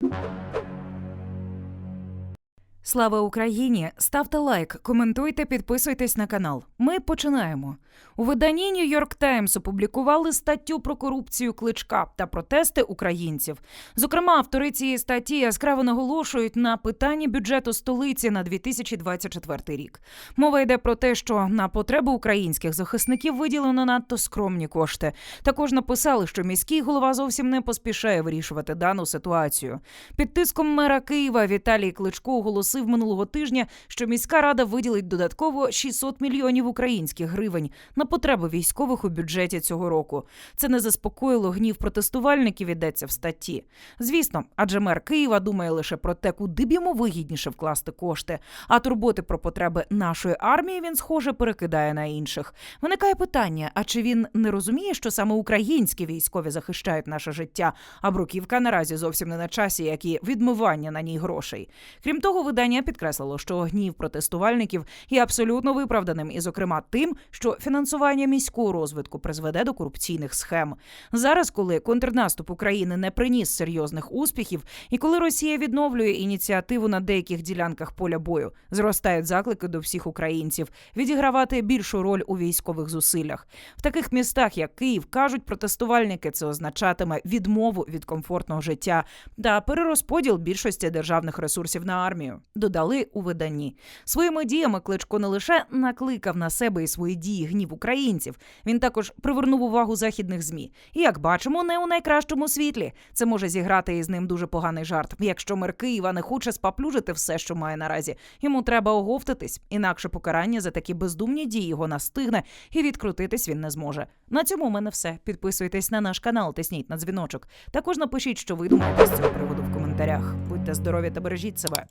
you Слава Україні! Ставте лайк, коментуйте, підписуйтесь на канал. Ми починаємо. У виданні York Times опублікували статтю про корупцію кличка та протести українців. Зокрема, автори цієї статті яскраво наголошують на питанні бюджету столиці на 2024 рік. Мова йде про те, що на потреби українських захисників виділено надто скромні кошти. Також написали, що міський голова зовсім не поспішає вирішувати дану ситуацію. Під тиском мера Києва Віталій Кличко оголосив минулого тижня, що міська рада виділить додатково 600 мільйонів українських гривень на потреби військових у бюджеті цього року. Це не заспокоїло гнів протестувальників. Йдеться в статті. Звісно, адже мер Києва думає лише про те, куди б йому вигідніше вкласти кошти. А турботи про потреби нашої армії він, схоже, перекидає на інших. Виникає питання: а чи він не розуміє, що саме українські військові захищають наше життя, а бруківка наразі зовсім не на часі, як і відмивання на ній грошей. Крім того, видання підкреслило, що гнів протестувальників є абсолютно виправданим, і, зокрема, тим, що фінансування міського розвитку призведе до корупційних схем. Зараз, коли контрнаступ України не приніс серйозних успіхів, і коли Росія відновлює ініціативу на деяких ділянках поля бою, зростають заклики до всіх українців відігравати більшу роль у військових зусиллях. В таких містах, як Київ, кажуть протестувальники, це означатиме відмову від комфортного життя та перерозподіл більшості державних ресурсів на армію. Додали у виданні своїми діями. Кличко не лише накликав на себе і свої дії гнів українців. Він також привернув увагу західних змі. І як бачимо, не у найкращому світлі. Це може зіграти із ним дуже поганий жарт. Якщо мер Києва не хоче спаплюжити все, що має наразі, йому треба оговтатись. Інакше покарання за такі бездумні дії його настигне, і відкрутитись він не зможе. На цьому у мене все. Підписуйтесь на наш канал, тисніть на дзвіночок. Також напишіть, що ви думаєте з цього приводу в коментарях. Будьте здорові та бережіть себе.